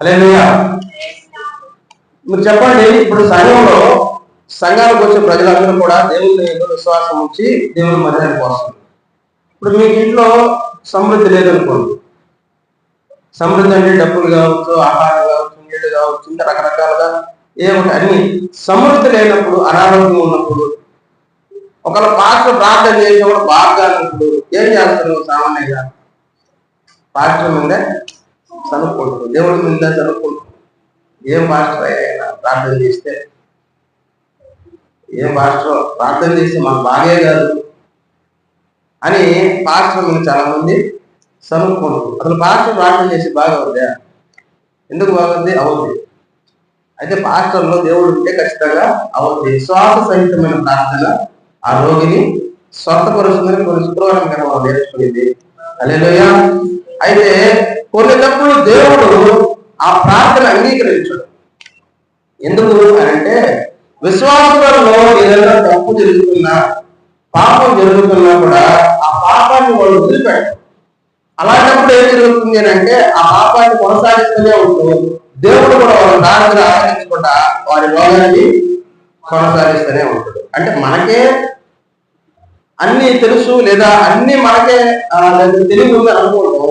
Alleluia మీరు చెప్పండి ఇప్పుడు సంఘంలో సంఘానికి వచ్చే ప్రజలందరూ కూడా దేవుని విశ్వాసం ఉంచి దేవుని మర్యాదకు వస్తుంది ఇప్పుడు మీకు ఇంట్లో సమృద్ధి లేదనుకోండి సమృద్ధి అంటే డబ్బులు కావచ్చు ఆహారం కావచ్చు నీళ్ళు కావచ్చు ఇంకా రకరకాలుగా ఏమిటి అన్ని సమృద్ధి లేనప్పుడు అనారోగ్యం ఉన్నప్పుడు ఒకవేళ పాత్ర ప్రార్థన చేసినప్పుడు బాగా ఉన్నప్పుడు ఏం చేస్తారు సామాన్యంగా? పాత్ర మీద చదువుకుంటారు దేవుడి మీద చదువుకుంటారు ఏం మాస్టర్ అయ్యా ప్రార్థన చేస్తే ఏం మాస్టర్ ప్రార్థన చేస్తే మాకు బాగే కాదు అని పాస్టర్ మీద చాలా మంది చదువుకుంటారు అసలు పాస్టర్ ప్రార్థన చేసి బాగా అవుద్దా ఎందుకు బాగుంది అవుద్ది. అయితే పాస్టర్లో దేవుడు ఉంటే ఖచ్చితంగా అవుద్ది. శ్వాస సహితమైన ప్రార్థన ఆ రోగిని స్వస్థపరుస్తుందని కొన్ని శుక్రవారం కన్నా మనం నేర్చుకునేది అలేలోయ అయితే కొన్నిటప్పుడు దేవుడు ఆ ప్రార్థన అంగీకరించడు. ఎందుకు అంటే విశ్వాసులలో ఏదైనా తప్పు జరుగుతున్నా పాపం జరుగుతున్నా కూడా ఆ పాపాన్ని వాళ్ళు వదిలిపెట్టరు అలాంటప్పుడు ఏం జరుగుతుంది అని అంటే ఆ పాపాన్ని కొనసాగిస్తూనే ఉంటూ దేవుడు కూడా వాళ్ళ ప్రార్థన ఆచరించకుండా వారి రోగాన్ని కొనసాగిస్తూనే ఉంటాడు. అంటే మనకే అన్ని తెలుసు లేదా అన్ని మనకే లేదా తెలివి ఉంది అనుకోవడం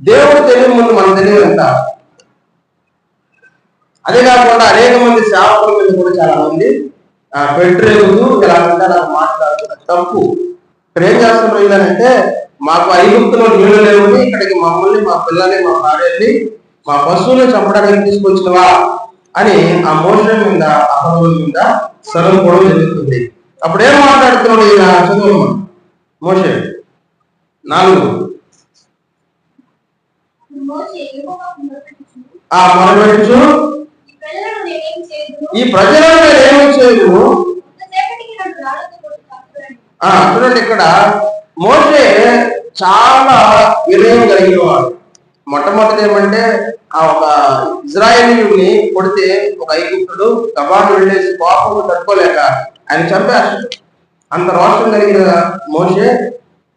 దేవుడు తెలివి ముందు మన తెలివి ఎంత అదే కాకుండా అనేక మంది సేవకుల మీద కూడా చాలా మంది ఆ, పెట్టలేదు ఇలా మాట్లాడుతున్నారు తప్పు. ఇక్కడ ఏం చేస్తున్నారు ఏంటంటే మాకు ఐగుప్తులో నీళ్ళు లేవని ఇక్కడికి మమ్మల్ని మా పిల్లల్ని మా భార్యని మా పశువుని చంపడానికి తీసుకొచ్చినవా అని ఆ మోషన్ మీద అహరోల మీద సరం కూడా జరుగుతుంది. అప్పుడు ఏం మాట్లాడుతున్నాడు ఈయన చదువు మోషే. నాలుగు. ఆ మొరబెట్టు ఈ ప్రజలను ప్రజలను ఏమి చేయదు చూడండి ఇక్కడ. మోసే చాలా వినయం కలిగిన వాడు. మొట్టమొదటి ఏమంటే ఆ ఒక ఇజ్రాయేలీయుడిని కొడితే ఒక ఐగుప్తుడు గబాను వెళ్ళేసి కోపం తట్టుకోలేక ఆయన చంపేస్తాడు అంత రోషం కలిగిన మోసే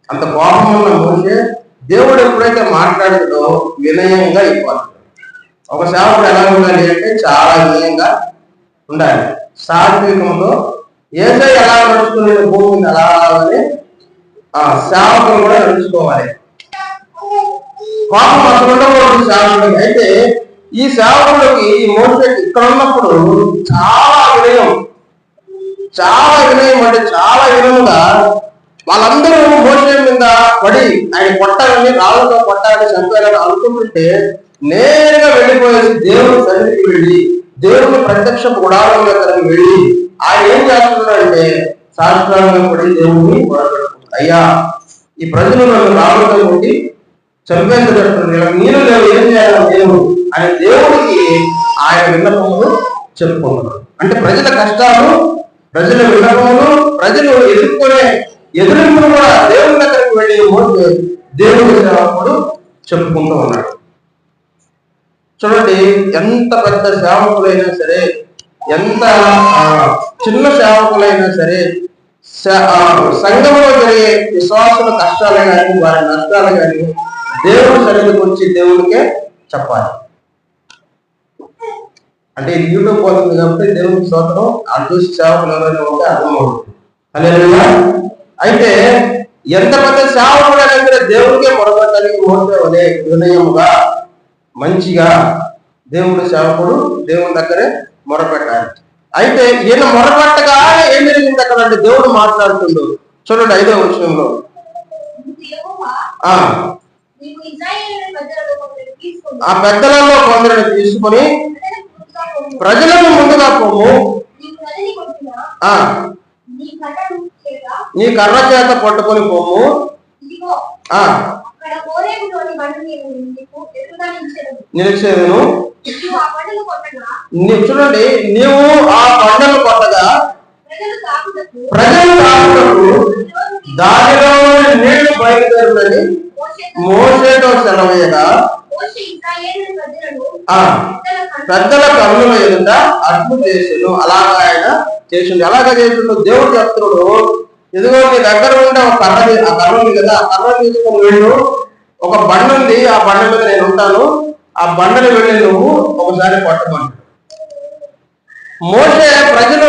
అంత కోపం ఉన్న మోసే దేవుడు ఎప్పుడైతే మాట్లాడుతుందో వినయంగా ఇవ్వాలి ఒక సేవకుడు ఎలా ఉండాలి అంటే చాలా వినయంగా ఉండాలి. సాత్వికంతో ఏదో ఎలా నడుచుకునే భూమిని ఎలా అని ఆ సేవకులు కూడా నడుచుకోవాలి. కోపం అసలు ఉండకూడదు సేవకుడికి. అయితే ఈ సేవకుడికి ఈ మోసే ఇక్కడ ఉన్నప్పుడు చాలా వినయం. చాలా వినయం అంటే చాలా వినముగా వాళ్ళందరూ భోజనం మీద పడి ఆయన కొట్టాలని రాళ్ళతో కొట్టాలని చంపాలని అనుకుంటుంటే నేరుగా వెళ్ళిపోయేసి దేవుని సన్నిధికి వెళ్ళి దేవుని ప్రత్యక్ష గుడారం దగ్గరకు వెళ్ళి ఆయన ఏం చేస్తున్నాడంటే శాస్త్రాలను పడి దేవుని మొరపెట్టుకుంటాడు అయ్యా ఈ ప్రజలు నన్ను రాళ్ళతో కొట్టి చంపేసేటట్టు నేను లేవు ఏం చేయాలి దేవుడు అని దేవుడికి ఆయన విన్నపములు చెప్పుకుంటున్నాడు అంటే ప్రజల కష్టాలు ప్రజల విన్నపములు ప్రజలు ఎదుర్కొనే ఎదురింపులు కూడా దేవుని దగ్గరికి వెళ్ళి మోసే దేవుడి సేవకుడు చెప్పుకుంటూ ఉన్నాడు. చూడండి ఎంత పెద్ద సేవకులైనా సరే ఎంత ఆ, చిన్న సేవకులైనా సరే ఆ, సంఘంలో జరిగే విశ్వాసుల కష్టాలు కానీ వారి నష్టాలు కానీ దేవుడి సరిగ్గా వచ్చి దేవుడికే చెప్పాలి. అంటే ఇది యూట్యూబ్ పోతుంది కాబట్టి దేవునికి స్తోత్రం అది చూసి సేవకులు ఎవరైనా ఉంటే అర్థమవుతుంది హల్లెలూయా. అయితే ఎంత పెద్ద సేవకుడైనా సరే దేవుడికే మొరబట్టడానికి మోసే వలే వినయముగా మంచిగా దేవుడి సేవకుడు దేవుని దగ్గరే మొరపెట్టాలి. అయితే ఈయన మొరపెట్టగా ఏం జరిగింది అక్కడ? అంటే దేవుడు మాట్లాడుతుండు. చూడండి ఐదో విషయంలో ఆ పెద్దలలో కొందరిని తీసుకొని ప్రజలను ముందుగా పోము. నీ కర్ర చేత పట్టుకొని పోము ఇదిగో ఆ. అక్కడ కోరేపులోని బండ నీవు నీకు ఎదురుగా నిలిచెదను. నిలిచేను నీవు ఆ బండను కొట్టగా నీ- చూడండి నీవు ఆ పంటను కొట్టగా ప్రజలు తాగుటకు దానిలో నీళ్ళు బయలుదేరులని మోసేతో సెలవేయగా పెద్దల కన్నుల ఎదుట అడ్డు చేసిండు అలాగా ఆయన చేసిండు. ఎలాగ చేసిండు? దేవుడు చెప్తున్నాడు ఇదిగో నీ దగ్గర ఉండే ఒక కర్ర ఆ కర్ర ఉంది కదా ఆ కర్ర తీసుకొని వెళ్ళు. ఒక బండ ఉంది ఆ బండ మీద నేను ఉంటాను. ఆ బండని వెళ్ళి నువ్వు ఒకసారి కొట్టమంటాడు మోసే ప్రజలు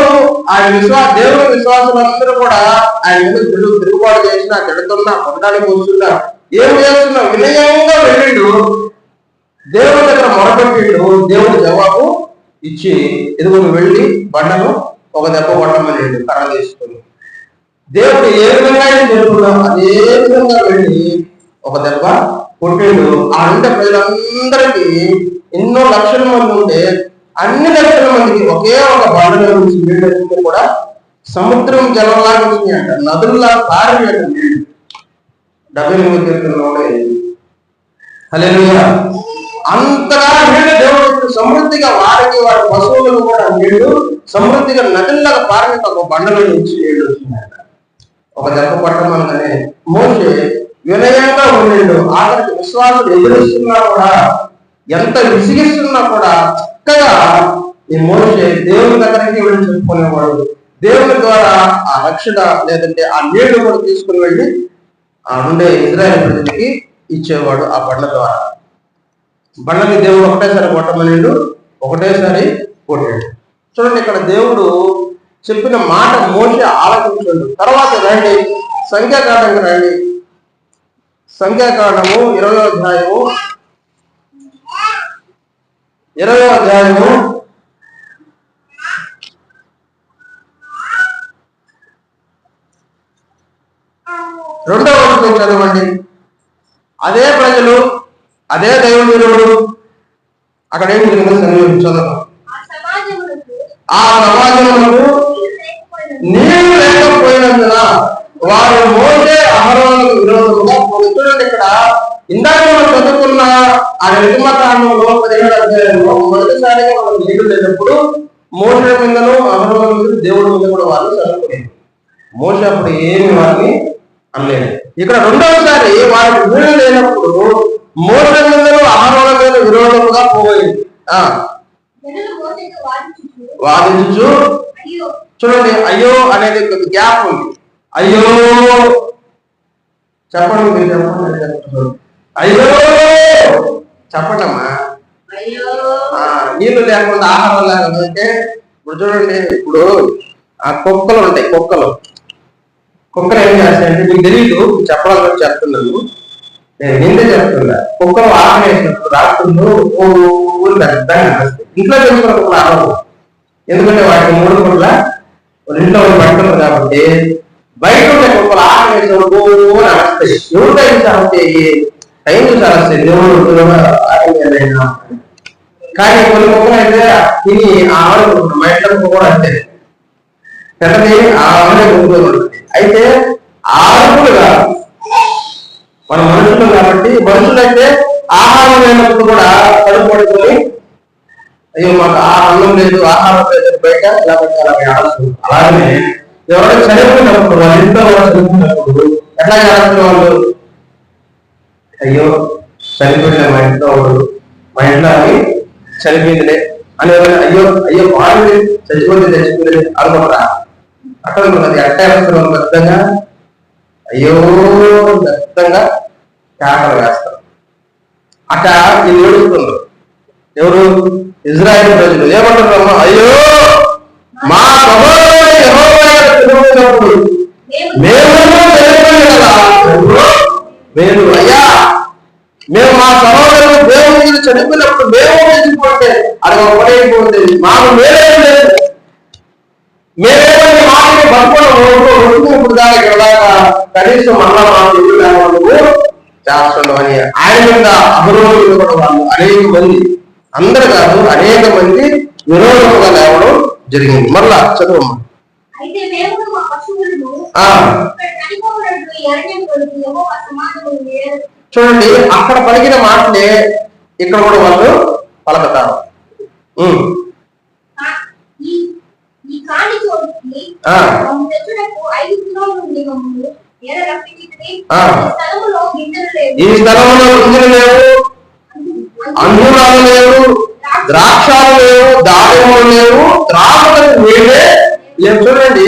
ఆయన విశ్వాస దేవుని విశ్వాసులందరూ కూడా ఆయన మీద తిరుగు తిరుగుబాటు చేసిన తిడుతున్నా కొట్టడానికి వస్తున్నా ఏం చేస్తున్నా వినయంగా వెళ్ళిండు. దేవుడి దగ్గర మొరపెట్టిండు దేవుడు జవాబు ఇచ్చి ఇదిగో వెళ్ళి బండను ఒక దెబ్బ కొట్టమని కర్ర తీసుకొని దేవుడు ఏ విధంగా అయితే అదే విధంగా వెళ్ళి ఒక దెబ్బ కొట్టిండు. ఆ అంట ప్రజలందరికీ ఎన్నో లక్షల మంది ఉంటే అన్ని లక్షల మందికి ఒకే ఒక బండలో నుంచి నీళ్ళు కూడా సముద్రం జలంలాగా వచ్చినాయంట నదుల్లా పారిపోయాడు నీళ్ళు డెబ్బై ఎనిమిది కీర్తనలో అంతగా నీళ్ళు దేవుడు సమృద్ధిగా వారికి వారి పశువులను కూడా నీళ్ళు సమృద్ధిగా నదుల్లాగా పారిన ఒక బండలో నుంచి నీళ్ళు ఒక దెబ్బ పట్టమనగానే మోసే వినయంగా ఉండిండు. ఆఖరికి విశ్వాసం ఎదురిస్తున్నా కూడా ఎంత విసిగిస్తున్నా కూడా చక్కగా ఈ మోసే దేవుని దగ్గరికి వెళ్ళి చెప్పుకునేవాడు. దేవుని ద్వారా ఆ రక్షణ లేదంటే ఆ నీళ్ళు కూడా తీసుకుని వెళ్ళి ఆ ఉండే ఇజ్రాయల్ ప్రజలకి ఇచ్చేవాడు ఆ బండ ద్వారా. బండని దేవుడు ఒకటేసారి కొట్టమనిండు ఒకటేసారి కొట్టాడు. చూడండి ఇక్కడ దేవుడు చెప్పిన మాట మోసే ఆలోచించండు తర్వాత రండి సంఖ్యాకాండంకి రండి. సంఖ్యాకాండము ఇరవై అధ్యాయము. ఇరవై అధ్యాయము. రెండవ చదవండి. అదే ప్రజలు అదే దైవవీరుడు అక్కడ ఏం చదివి ఆ సమాజములకు నీళ్ళు లేకపోయినందున వారు మోసే విరోధముగా పోయి- చూడండి ఇక్కడ ఇందాక మనం చదువుకున్న ఆ నిర్మకాండంలో పదిహేడు అధ్యాయంలో మొదటిసారిగా మనం నీళ్ళు లేనప్పుడు మోసే మీదను అహరోను మీద దేవుడి మీద కూడా వాళ్ళు చదువుకునేది. మోస అప్పుడు ఏమి వారిని అనలేదు. ఇక్కడ రెండవసారి వారికి నీళ్ళు లేనప్పుడు అహరోన మీద విరోధముగా వాదించుచు. వాదించు చూడండి అయ్యో అనేది గ్యాప్ ఉంది. అయ్యో. చెప్పండి మీరు చెప్పండి. అయ్యో. చెప్పండి ఆ, నీళ్ళు లేకుండా ఆహారం లేకపోతే ఇప్పుడు చూడండి ఇప్పుడు ఆ కుక్కలు ఉంటాయి కుక్కలు. కుక్కలు ఏం చేస్తాయంటే మీకు తెలియదు చెప్పాలని చెప్తున్నాను. నేను నిందే చెప్తున్నా కుక్కలు ఆహారం వేసినప్పుడు రాత్రులు ఊరు పెద్దగా ఇంట్లో పెంచుకున్న కుక్కలు ఆడవు ఎందుకంటే వాటికి మూడు కుక్కల ఇంట్లో వాళ్ళు కాబట్టి బయట ఉండే కుక్కలు ఆహారం వేసినప్పుడు ఓ నడుస్తాయి. ఎవరు టైం చేస్తే టైం చూసారు? దేవుడు ఆహారం ఏదైనా కానీ కొన్ని కుక్కలు అయితే తిని ఆ మా ఇంట్లో కుక్క కూడా అంతే. పెద్దది ఆ ఆవిడ ఉంటుంది అయితే ఆ మన మనుషులు కాబట్టి మనుషులు అయితే ఆహారం లేనప్పుడు కూడా కడుపు అయ్యో మాకు ఆ అన్నం లేదు ఆహారం లేదు బయట ఇలా పెట్టాలని ఆలోచన అలాగే ఎవరైనా చనిపోయినప్పుడు వాళ్ళ ఇంట్లో వాళ్ళు చనిపోయినప్పుడు ఎట్లా చేస్తారు వాళ్ళు అయ్యో చనిపోయిన మా ఇంట్లో వాడు మా ఇంట్లో అని చనిపోయిందిలే. అని ఎవరైనా అయ్యో అయ్యో వాళ్ళు చచ్చిపోతే చచ్చిపోయింది అనుకుంటారా? అక్కడ ఉన్నది అట్టే వేస్తారు పెద్దగా అయ్యో పెద్దగా కేకలు వేస్తారు. అక్కడ ఇది ఏడుస్తుంది. ఎవరు? ఇజ్రాయెల్ ప్రజలు. ఏమంటున్నాము అయ్యో మా సహోదరుడు మేము అయ్యా మేము మా సహోదరులు దేవుడు చనిపోయినప్పుడు మేము చనిపోతే అది ఒక పని మాకు మేలేం లేదు. మేమేమని దాకా కనీసం మళ్ళా మాకు ఇల్లు లేవనుకో చేస్తున్నాం అని ఆయన మీద అభిరోధులు కూడా వాళ్ళు అనేక మంది అందరు కాదు అనేక మంది విరోధముగా లేవడం జరిగింది మరలా చదువమ్మా అయితే మేము మా పశువులను ఆ. ఇక్కడ చనిపోయినట్లు ఈ అరణ్యం కొరకు యెహోవా సమాజమును వేరు. చూడండి అక్కడ పలికిన మాటలే ఇక్కడ కూడా వాళ్ళు పలకతారు. ఈ స్థలంలో రుజులు లేవు. అంజూరాలు లేవు. ద్రాక్షాలు లేవు. దానిమ్మలు లేవు. నీళ్ళే లేవు. చూడండి.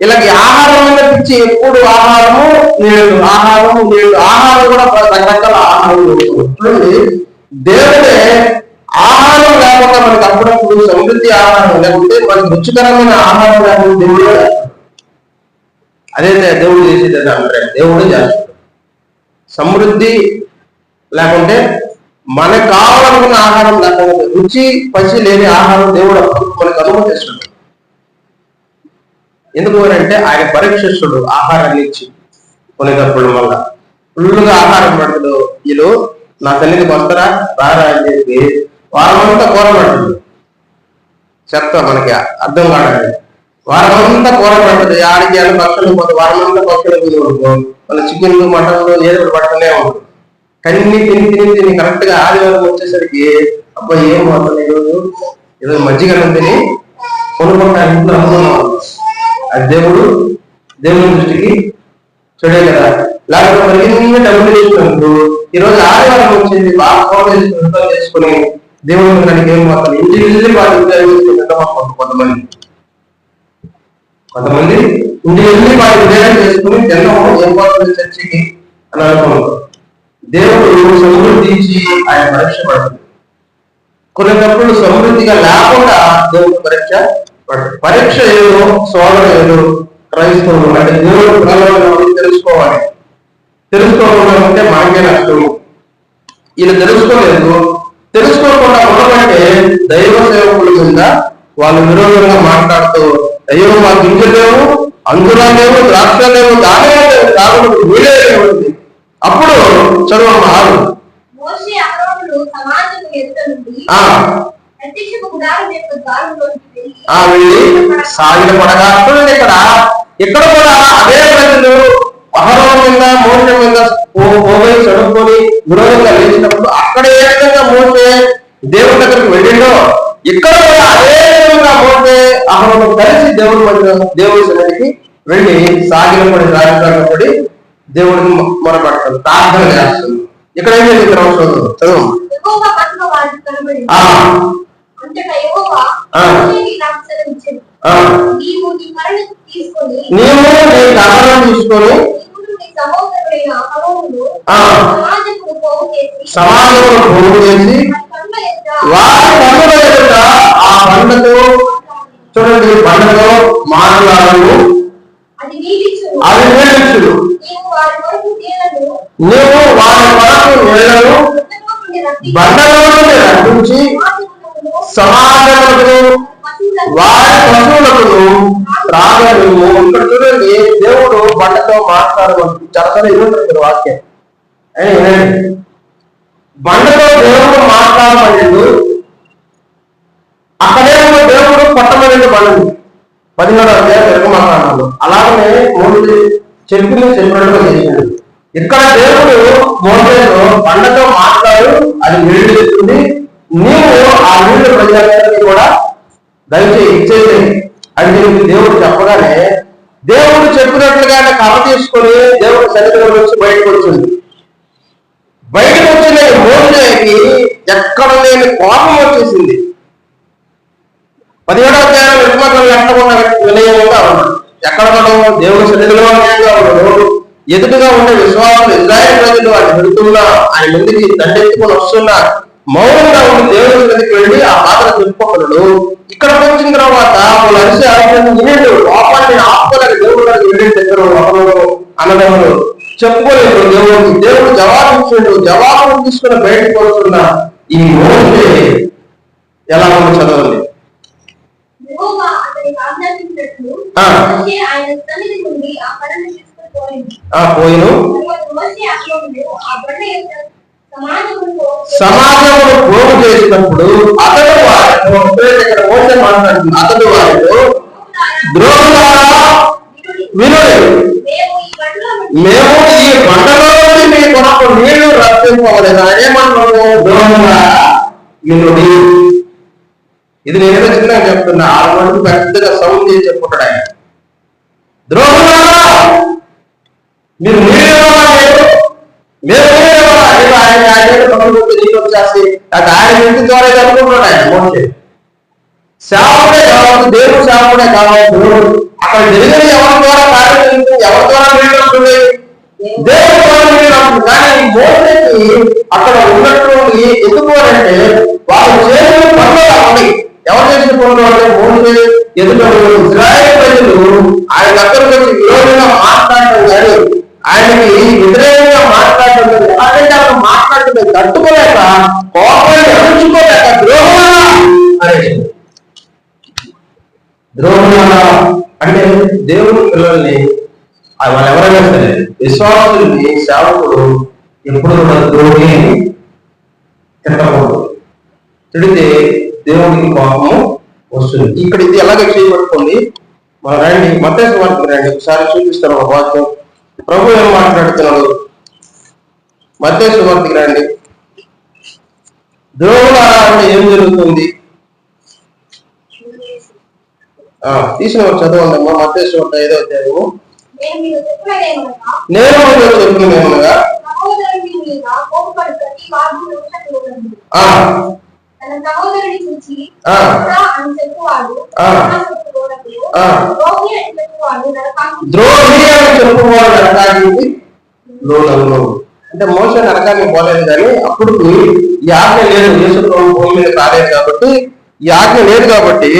వీళ్ళకి ఆహారం మీద పిచ్చి ఎప్పుడు ఆహారము నీళ్ళు ఆహారము నీళ్ళు ఆహారం కూడా రకరకాల ఆహారం. చూడండి. దేవుడే ఆహారం లేకుండా మనకి అప్పుడప్పుడు సమృద్ధి ఆహారం లేకుంటే మనకు రుచికరమైన ఆహారం లేకుండా దేవుడు దేవుడు చేసేది అంటే దేవుడు చేస్తాడు. సమృద్ధి లేకుంటే మనకు కావాలనుకున్న ఆహారం లేకపోతే రుచి పసి లేని ఆహారం దేవుడు అప్పుడు మనకు అనుమతిస్తాడు ఎందుకు అంటే ఆయన పరీక్షిస్తుడు ఆహారాన్ని ఇచ్చి కొనేటప్పుడు వల్ల. ఫుల్గా ఆహారం పడుతుంది వీళ్ళు నా తల్లికి వస్తారా? రారా అని చెప్పి వారమంతా కూరబడుతుంది చెత్త మనకి అర్థం కాదండి వారమంతా కూరబడుతుంది ఆడికి అని పక్షులు పోతే వారమంతా పక్షులు తినకూడదు మన చికెన్లు మటన్లు ఏదో పట్టనే ఉంటుంది కన్ని తిని తిని తిని కరెక్ట్గా ఆదివారం వచ్చేసరికి అబ్బా ఏం పోతుంది ఈరోజు? ఏదో మజ్జిగ తిని కొనుక్కుంటా ఇంట్లో అనుకున్నాం అది దేవుడు దేవుని దృష్టికి చూడే కదా. లేకపోతే మరి డబ్బులు తీసుకుంటూ ఈరోజు ఆదివారం వచ్చింది బాగా ఫోన్ చేసుకుని చేసుకుని దేవుడు మనకి ఏం మాత్రం ఇంటి వెళ్ళి బాగా ఉద్యోగం చేసుకుని కొంతమంది. కొంతమంది ఇంటి వెళ్ళి బాగా ఉద్యోగం చేసుకుని తిన్నాము ఏం పోతుంది చర్చికి అని అనుకుంటారు దేవుడు సమృద్ధించి ఆయన పరీక్ష పడుతుంది కొన్నిటప్పుడు సమృద్ధిగా లేకుండా దేవుడు పరీక్ష పడుతుంది పరీక్ష ఏదో సోదరు ఏదో క్రైస్తవులు అంటే దేవుడు పిల్లలు తెలుసుకోవాలి? తెలుసుకోకుండా ఉంటే మనకే నష్టం. వీళ్ళు తెలుసుకోలేదు. తెలుసుకోకుండా ఉండమంటే దైవ సేవకుల మీద వాళ్ళు విరోధంగా మాట్లాడుతూ అయ్యో మాకు ఇంటి లేవు అందులో లేవు ద్రాక్ష లేవు దానే కాకుండా వీడే అప్పుడు చదువు వెళ్ళి వెళ్ళి సాగిన పడగా ఇక్కడ ఇక్కడ కూడా అదే ప్రజలు అహరోం మీద మోస మీద పోయి చదువుకొని విరోధంగా లేచినప్పుడు అక్కడ ఏ విధంగా మోసే దేవుడి దగ్గరికి వెళ్ళిండో ఇక్కడ కూడా అదే విధంగా మోసే అహరోను కలిసి దేవుడి మధ్య దేవుడి సన్నిధికి వెళ్ళి సాగిన పడి రాజధాని పడి దేవుడిని మొరపడతాడు ప్రార్థన చేస్తుంది ఇక్కడ ఏం జరిగింది అవసరం చదువు. నీవు నీ కర్రను తీసుకొని సమాజమును పోగు చేసి సమాజంలో వారి పండుగ ఎదుట ఆ పండుగతో చూడండి పండుగ మాట్లాడు అది నియమించుడు నీవు వారి కొరకు నీళ్ళను బండలో రప్పించి బండలో నుండి పశువులను వారి పశువులకు త్రాగను ఇక్కడ చూడండి దేవుడు బండతో మాట్లాడవచ్చు చాలా ఇవ్వండి వాక్యం. బండతో దేవుడు మాట్లాడమన్నాడు అక్కడే ఉన్న దేవుడు కొట్టమని బండని. పదిహేడు అధ్యాయం తెలుగు మాట్లాడాలి అలాగే మోడి చెప్పులు చెప్పినట్టుగా చేసింది ఇక్కడ దేవుడు మోసేలో బండతో మాట్లాడు అది నీళ్ళు చెప్తుంది నీవు ఆ నీళ్ళు ప్రజలందరికీ కూడా దయచేసి ఇచ్చేది అని చెప్పి దేవుడు చెప్పగానే దేవుడు చెప్పినట్లుగానే కర్ర తీసుకొని దేవుడు సన్నిధిలో నుంచి బయటకు వచ్చింది. బయటకు వచ్చిన మోసేకి ఎక్కడ లేని కోపం వచ్చేసింది. పదిహేడో అధ్యాయం విమర్శలు ఎక్కకుండా వినయంగా ఉన్నాడు ఎక్కడ మనం దేవుడు? సన్నిధిలో వినయంగా ఉన్నాడు ఎదుటిగా ఉండే విశ్వాసం ఇజ్రాయల్ ప్రజలు ఆయన వెళుతున్నా ఆయన ముందుకి దండెత్తుకుని వస్తున్నారు. మౌనంగా ఉండి దేవుని సన్నిధికి వెళ్ళి ఆ బాధను చెప్పుకోగలడు ఇక్కడ వచ్చిన తర్వాత వాళ్ళు అరిసి వినేడు. ఆపుకోలేక దేవుడు దగ్గరికి వెళ్ళి దగ్గర ఒకరు అన్నదమ్ములు చెప్పుకోలేదు దేవుడికి. దేవుడు జవాబు ఇచ్చాడు. జవాబు తీసుకుని బయటకు వస్తున్న ఈ మోసే ఎలా ఉందో చదవండి పోయిను. సమాజంలో పోగు చేసినప్పుడు అతడు వారితో ఇక్కడ మోసే మాట్లాడుతుంది. అతడు వారితో ద్రోహులారా వినుడి మేము ఈ పంటలో మీ కొరకు నీళ్ళు రప్పింపవలేదు ఆయన ఏమన్నాడు ద్రోహులారా వినుడి. ఇది నేను చిన్నగా చెప్తున్నా. ఆరు రోజు పెద్దగా సౌండ్ చేసి చెప్పుకుంటాడు ఆయన. ద్రోహులారా మీరు నీళ్ళు ఇవ్వాలా లేదు మేము నీళ్ళు ఇవ్వాలా లేదు ఆయన ఆయన పక్కన నీళ్ళు వచ్చేసి ఆయన ఇంటి ద్వారా అనుకుంటున్నాడు ఆయన మోసే. సేవకుడే కావచ్చు దేవుడు సేవకుడే కావచ్చు అక్కడ జరిగిన ఎవరి ద్వారా కార్యం ఎవరి ద్వారా వెళ్ళినప్పుడు దేవుడి ద్వారా నీళ్ళు కానీ మోసేకి అక్కడ ఉన్నటువంటి ఎందుకు వాళ్ళు చేసిన పనులు అలా ఎవరు చేసిన పనులు అంటే మోసే. ఎదుట ఇజ్రాయల్ ప్రజలు ఆయన దగ్గరకు వచ్చి విరోధంగా మాట్లాడటం కానీ ఆయనకి వ్యతిరేకంగా మాట్లాడటం ఎలాగంటే ఎలాగైతే అక్కడ తట్టుకోలేక కోపాన్ని అణుచుకోలేక ద్రోహమా అనేసి. ద్రోహమా అంటే దేవుడు పిల్లల్ని వాళ్ళు ఎవరైనా సరే విశ్వాసుల్ని సేవకుడు ఎప్పుడు కూడా ద్రోహి తిట్టకూడదు. తిడితే దేవుడికి కోపము వస్తుంది. ఇక్కడ ఇది ఎలాగ చేయబడుతుంది? మన రండి మతేసు రండి ఒకసారి చూపిస్తారు ఒక వాక్యం. ప్రభు ఏం మాట్లాడుతున్నాడు? మతేసు వారికి రండి. ద్రోహులారా అంటే ఏం జరుగుతుంది? ఆ, తీసిన ఒక చదవండి అమ్మా మతేసు వార్త ఐదో అధ్యాయము. నేను చెప్పినదేమనగా తన అని చెప్పువాడు. ద్రోహి అని చెప్పువాడు నరకానికి. అంటే మోస నరకానికి పోలేదు కానీ అప్పుడు ఈ ఆజ్ఞ లేదు. యేసు ప్రభు భూమి మీద కాలేదు కాబట్టి ఈ ఆజ్ఞ లేదు కాబట్టి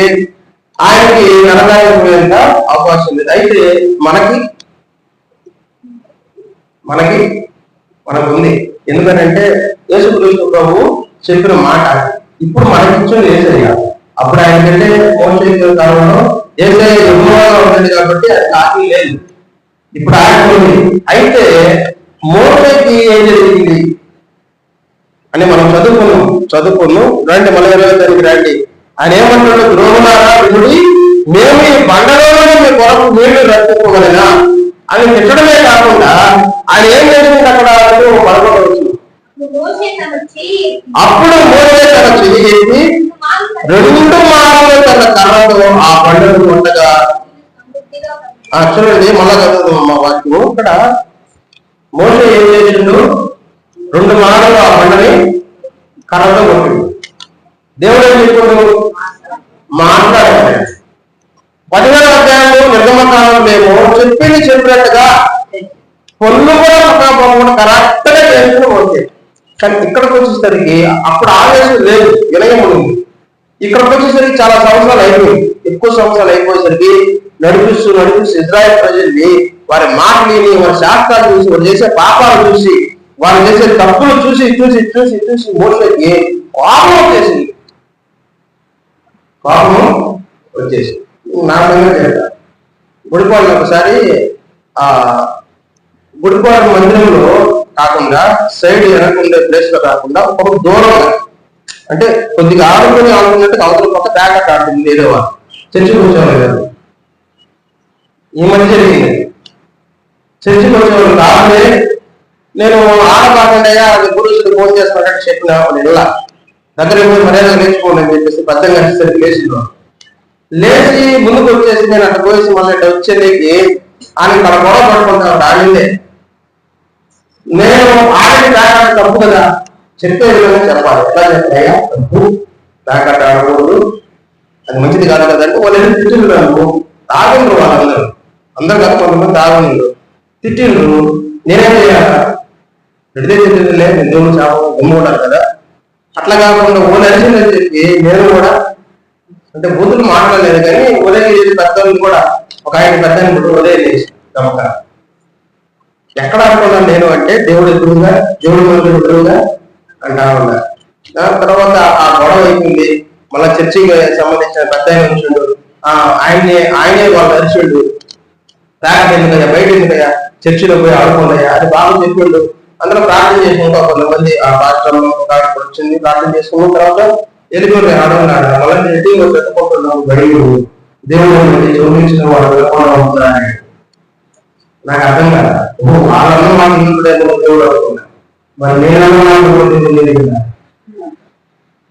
ఆయనకి నరకానికి పోయేంత అవకాశం లేదు అయితే మనకి మనకి మనకు ఉంది ఎందుకంటే యేసు క్రీస్తు ప్రభు చెప్పిన మాట ఇప్పుడు మనకి ఇచ్చింది ఏసయ్య అప్పుడు ఆయన కంటే మోస కాలంలో ఏసయ్య యెహోవాగా ఉండేది కాబట్టి అది ఆజ్ఞ లేదు. ఇప్పుడు ఆయన ఉంది అయితే మోసకి ఏం జరిగింది? అని మనం చదువుకున్నాం చదువుకున్నాం రండి మన ఇరవై తారీఖు రండి. ఆయన ఏమంటాడు? ద్రోహులారా వినుడి మేము ఈ బండలోనే మీ కొరకు నీళ్ళు రట్టుకోగలనా అని తిట్టడమే కాకుండా ఆయన ఏం జరిగింది అక్కడ? అంటే అప్పుడు మోసే తన చెయ్యి ఎత్తి రెండు మార్లు తన కర్రతో ఆ పండుగ ఉండగా చూడండి మళ్ళా చదువుతాం మా వాక్యము. ఇక్కడ మోసే ఏం చేసిండు? రెండు మార్లు ఆ బండని కర్రతో కొట్టిండు. దేవుడు ఏం చెప్పుడు? మాట్లాడాలి పదివేల అధ్యాయంలో నిర్గమకాలం మేము చెప్పింది చెప్పినట్టుగా పొల్లు కూడా కరెక్ట్గా చేసుకుని పోతే కానీ ఇక్కడికి వచ్చేసరికి అప్పుడు ఆవేశం లేదు వినయం ఉంది. ఇక్కడికి వచ్చేసరికి చాలా సంవత్సరాలు అయిపోయింది. ఎక్కువ సంవత్సరాలు అయిపోయేసరికి నడిపిస్తూ నడిపిస్తూ ఇజ్రాయెల్ ప్రజల్ని వారి మాటలిని వారి శాస్త్రాలు చూసి వారు చేసే పాపాలు చూసి వారు చేసే తప్పులు చూసి చూసి చూసి చూసి మోసకి కోపం వచ్చేసింది. కోపం వచ్చేసి నా గుడిపాడు ఒకసారి ఆ గుడిపాడు మందిరంలో కాకుండా సైడ్ వెనకుండే ప్లేస్లో కాకుండా ఒక దూరం అంటే కొద్దిగా ఆడుకుని ఆడుకున్నట్టు అవతల పక్క ప్యాకెట్ ఆడుతుంది ఏదో వాళ్ళు. చర్చి కూర్చోవాలి ఈ మధ్య జరిగింది. చర్చి కూర్చోవాలి కాదే నేను ఆడబాకండి అది పురుషుడు ఫోన్ చేస్తున్నట్టు చెప్పిన వాళ్ళు. ఇలా దగ్గర పోయి మర్యాద నేర్చుకోండి అని చెప్పేసి బద్దం కట్టేసరికి లేచిందో లేచి ముందుకు వచ్చేసి నేను అక్కడ పోయేసి మళ్ళీ ఇట్లా ఆయన తన గొడవ పట్టుకుంటాను ఆడిందే. నేను ఆడిన ప్యాకెట్ తప్పు కదా. చెప్పే విధంగా చెప్పాలి. ఎలా చెప్పాయా తప్పు ప్యాకెట్ ఆడకూడదు అది మంచిది కాదు కదంటే వాళ్ళు ఏదో తిట్టిండ్రు తాగిండ్రు వాళ్ళందరూ. అందరూ కాదు కొంతమంది తాగిండ్రు. తిట్టిండ్రు నేనేం చేయాలి? ఎడితే తిట్టిందిలే నిన్ను చావు గమ్ముకుంటారు కదా. అట్లా కాకుండా ఓ నడిచిందని చెప్పి నేను కూడా అంటే బూతులు మాట్లాడలేదు కానీ ఉదయం పెద్దలు కూడా ఒక ఆయన పెద్ద ఇప్పుడు ఉదయం చేసి నమ్మక ఎక్కడ అనుకున్నాను నేను అంటే దేవుడు ఎదురుగా దేవుడు మనుషుడు ఎదురుగా అంటా ఉన్నా. దాని తర్వాత ఆ గొడవ అయిపోయింది. మళ్ళా చర్చికి సంబంధించిన పెద్ద ఆయన ఉంచుండు ఆ ఆయన్ని ఆయనే వాళ్ళు అరిచిండు ప్యాకెట్ ఎందుకయ్యా? బయట ఎందుకయ్యా? చర్చిలో పోయి ఆడుకున్నాయా అది బాగా చెప్పిండు. అందులో ప్రార్థన చేసుకుంటా కొంతమంది ఆ పాఠశాలలో వచ్చింది. ప్రార్థన చేసుకున్న తర్వాత ఎదుగురు ఆడున్నాడు మళ్ళీ రెడ్డి పెట్టుకుంటున్నాం గడియలు దేవుడు చూపించిన వాడు వెళ్ళకుండా నాకు అర్థం కాదు. ఓ వాళ్ళన్న మాకు ఇంట్లో దేవుడు అనుకున్నా. మరి నేనన్నా మాకు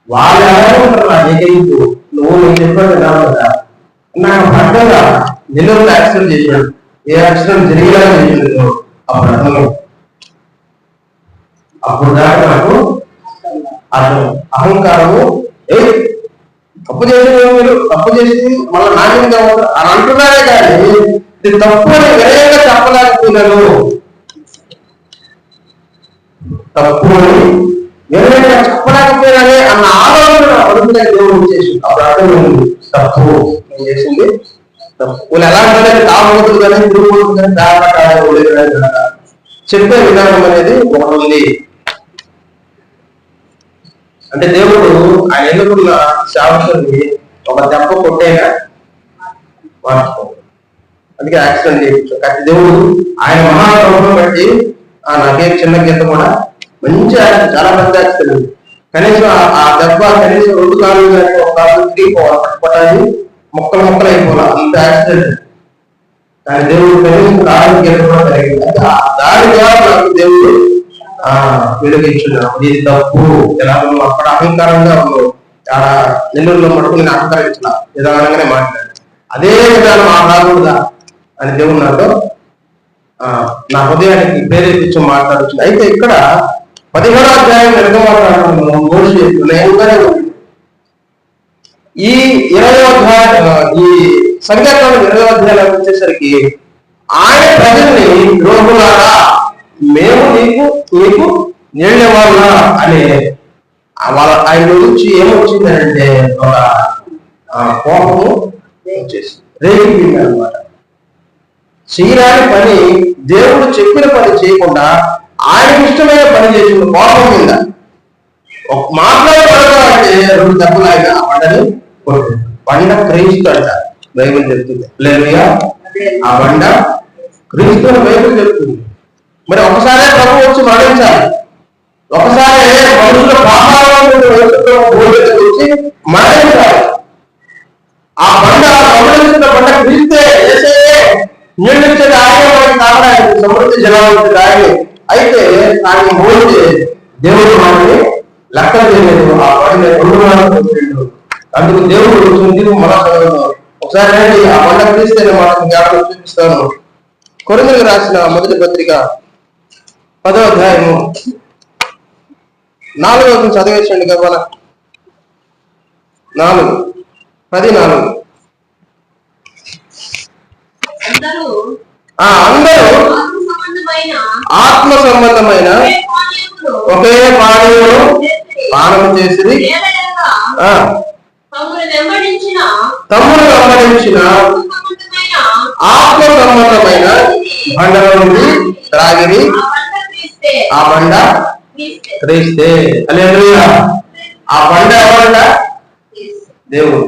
వాళ్ళు ఎలా ఉంటారు నా ఏకైపు నువ్వు నేను చెప్పాను ఎలా కదా. నాకు అర్థం నిన్ను యాక్సిడెంట్ చేశాడు. ఏ యాక్సిడెంట్ జరిగేలా చేసిండు అప్పుడు అర్థం అప్పుడు దాకా నాకు అర్థం అహంకారము ఏ తప్పు చేసిన మీరు తప్పు చేసి మళ్ళీ నాకేం కావాలి? అని అంటున్నారే కానీ ఇది తప్పు అని వినయంగా చెప్పలేకపోయినాను తప్పు అని ఎవరైనా చెప్పలేకపోయినానే అన్న ఆలోచన అడుగుతే దేవుడు చేసి అప్పుడు అర్థం తప్పు. నేను చేసింది? వాళ్ళు ఎలా ఉండాలి? తాగుబోతులు కానీ తిరుగుబోతులు కానీ దాకా చెప్పే విధానం అనేది ఒకటి. ఉంది అంటే దేవుడు ఆయన ఎన్నుకున్న సేవకుల్ని ఒక దెబ్బ కొట్టేనా? మార్చుకో అందుకే యాక్సిడెంట్ చేయించు. కానీ దేవుడు ఆయన మహాప్రభుత్వం బట్టి ఆ నాకేం చిన్న గీత కూడా మంచి యాక్సిడెంట్ చాలా పెద్ద యాక్సిడెంట్ కనీసం ఆ- దెబ్బ కనీసం రెండు కాలు కానీ ఒక కాలు తిరిగిపోవాలి పట్టుకోవడానికి మొక్కలు మొక్కలు అయిపోవాలి. అంత యాక్సిడెంట్ కానీ దేవుడు కనీసం కాళ్ళు గీత కూడా కలిగింది. అంటే ఆ దాని ద్వారా నాకు దేవుడు ఆ వెలుగించున్నాను ఇది తప్పు. ఎలా నువ్వు అక్కడ అహంకారంగా ఉన్నావు. చాలా నెల్లూరులో మటుకు నేను అహంకరించిన నిదానంగానే మాట్లాడాను. అదే విధానం ఆ రాకూడదా అని దేవుడు నాతో ఆ, నా హృదయానికి ప్రేరేపించి మాట్లాడుతుంది అయితే ఇక్కడ పదిహేడో అధ్యాయం వెనుక మాట్లాడుతున్నాము మోషే ఈ ఇరవై అధ్యాయ ఈ సంఖ్యాకాలం ఇరవై అధ్యాయాలకు వచ్చేసరికి ఆయన ప్రజల్ని రోగులారా మేము నీకు నీకు నీళ్ళ అని అనే వాళ్ళ ఆయన గురించి ఏమొచ్చిందంటే ఒక ఆ, కోపము వచ్చేసి రేగిపోయింది అనమాట చేయరాని పని దేవుడు చెప్పిన పని చేయకుండా ఆయన ఇష్టమైన పని చేసిన కోపం మీద. ఒక మాట్లాడబడతా రెండు దెబ్బలు ఆయన ఆ బండని కొట్టాడు బండ క్రీస్తు అంట బైబిల్ చెప్తుంది. లేదుగా ఆ బండ క్రీస్తు అని బైబిల్ చెప్తుంది. మరి ఒకసారి ప్రభు వచ్చి మరణించాలి. ఒకసారి మనుషుల పాపాలను వచ్చి మరణించాలి. ఆ బండ మరణించిన బండ క్రీస్తే నీళ్ళు ఇచ్చేది ఆయన కావడానికి సమృద్ధి జలాలు ఆయన అయితే ఆయన మోసే దేవుడు మనల్ని లెక్క చేయలేదు ఆ బండ రెండు వందల అందుకు దేవుడు వచ్చింది మన ఒకసారి రండి, ఆ బండ క్రీస్తే మనకు జ్ఞాపకం చూపిస్తాను. కొరిందులకు రాసిన మొదటి పత్రిక పదో అధ్యాయము. నాలుగో చదివేసండి కదా. నాలుగు. పది నాలుగు. అందరూ ఆత్మ సంబంధమైన ఒకే పానీయంలో పానం వెంబడించిన తమ్ముడు గమనించిన ఆత్మ సంబంధమైన బండల నుండి త్రాగిరి. ఆ బండ క్రీస్తే హల్లెలూయా ఆ బండ ఎవరంట. దేవుడు.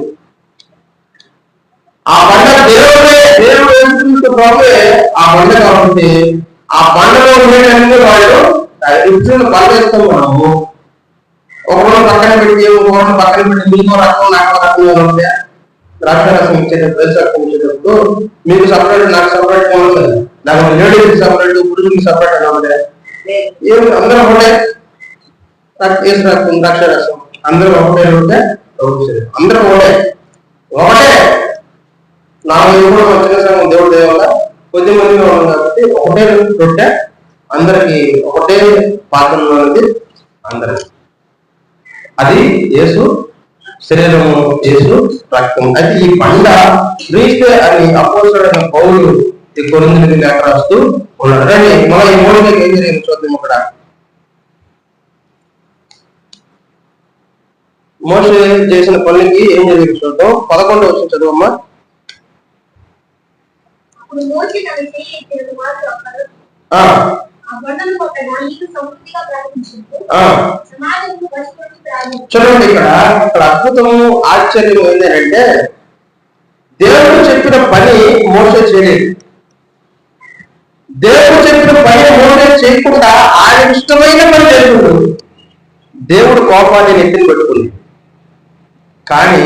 ఆ బండ దేవుడే దేవుడు యేసుక్రీస్తు ప్రభువే ఆ బండ కాబట్టి ఆ బండలో ఉండేటన్ని వాళ్ళు ఇచ్చిన బండ ఇస్తాం మనము. ఒకరోజు పక్కన పెట్టి ఒకరోజు పక్కన పెట్టి మీకో రకం నాకు రకం ఉంటే ద్రాక్ష రసం ఇచ్చేటప్పుడు రసం ఇచ్చేటప్పుడు మీకు సపరేట్ నాకు సపరేట్ ఉంటుంది నాకు లేడీకి సపరేట్ పురుషులకి సపరేట్ అని ఉంటే ఏమి అందరూ ఒకటే. కేసు ఏసు రకం ద్రాక్ష రసం. అందరూ ఒకటే ఉంటే అందరూ ఒకటే. ఒకటే. నాలుగు ఎప్పుడు వచ్చిన సంఘం దేవుడు దేవాల కొద్ది మందిగా ఉన్నాం కాబట్టి ఒకటే రొట్టె అందరికి ఒకటే పాత్రలో ఉంది అందరికి. అది యేసు శరీరము యేసు రక్తం అయితే ఈ పండ క్రీస్తే అని అపోసడైన పౌరులు ఈ కొరిందులకి లేఖ రాస్తూ ఉన్నాడు. రండి మన ఈ మూడు ఏం జరిగింది చూద్దాం ఇక్కడ మోసే చేసిన పనులకి ఏం జరిగింది చూద్దాం. పదకొండు వచ్చిన చదువమ్మా అప్పుడు మోషే తన చెయ్యి ఎత్తిన మాత్రం అక్కడ ఆ, ఆ బండను కొట్టగా నీకు సమృద్ధిగా ప్రకటించింది ఆ. సమాజంలో పశువులు ప్రారంభించింది చూడండి ఇక్కడ ఇక్కడ అద్భుతము ఆశ్చర్యం ఏంటంటే దేవుడు చెప్పిన పని మోసే చేయలేదు. దేవుడు చెప్పిన పని మోసే చేయకుండా ఆయన ఇష్టమైన పని చేస్తున్నాడు. దేవుడు కోపాన్ని నెత్తిని పెట్టుకుంది. కానీ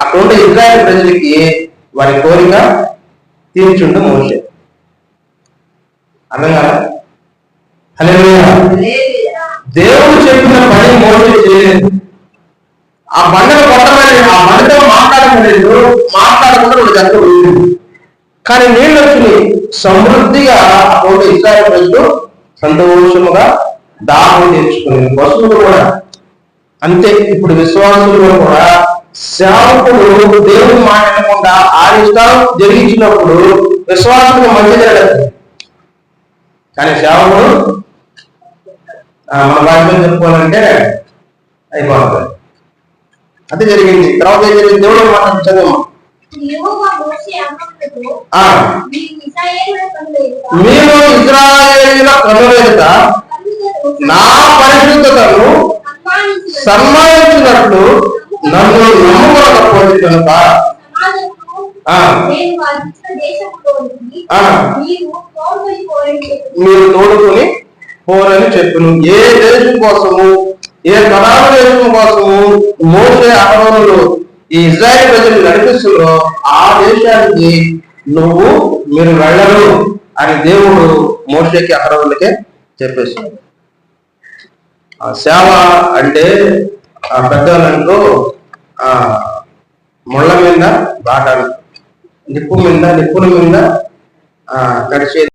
అక్కడ ఉండే ఇజ్రాయెల్ ప్రజలకి వారి కోరిక తీర్చుండ మోసే అర్థం కదా? హల్లెలూయా. దేవుడు చెప్పిన పని మోసే చేయలేదు. ఆ బండను కొట్టమని ఆ బండతో మాట్లాడలేదు మాట్లాడకుండా రెండు గంటలు కానీ నీళ్ళు వచ్చినాయి సమృద్ధిగా అక్కడ ఇస్రాయల్ ప్రజలు సంతోషముగా దాహం తీర్చుకుని పశువులు కూడా. అంతే ఇప్పుడు విశ్వాసులు కూడా సేవకుడు దేవుని మాట వినకుండా ఆయన ఇష్టం జరిగించినప్పుడు విశ్వాసులకు మంచి జరగదు. కానీ సేవకుడు మన భాషలో చెప్పుకోవాలంటే అయిపోతుంది. అది జరిగింది. తర్వాత ఏం జరిగింది? దేవుడు మాట చదువు. మీరు ఇజ్రాయేలీల కన్నులెదుట నా పరిశుద్ధతను సన్మానించిన సన్మానించినట్లు నన్ను నమ్ముకోకపోతే కనుక. మీరు తోడుకొని పోరని చెప్పును. ఏ దేశం కోసము ఏ ప్రధాన దేశం కోసము మోసే అహరోనులు ఈ ఇజ్రాయల్ ప్రజలు నడిపిస్తుందో ఆ దేశానికి నువ్వు మీరు వెళ్ళరు అని దేవుడు మోసేకి అహరోనులకే చెప్పేస్తున్నాడు ఆ సేవ అంటే ఆ పెద్దలంటూ ఆ ముళ్ళ మీద బాటాలు నిప్పు మీద నిప్పుల మీద ఆ గడిచేది.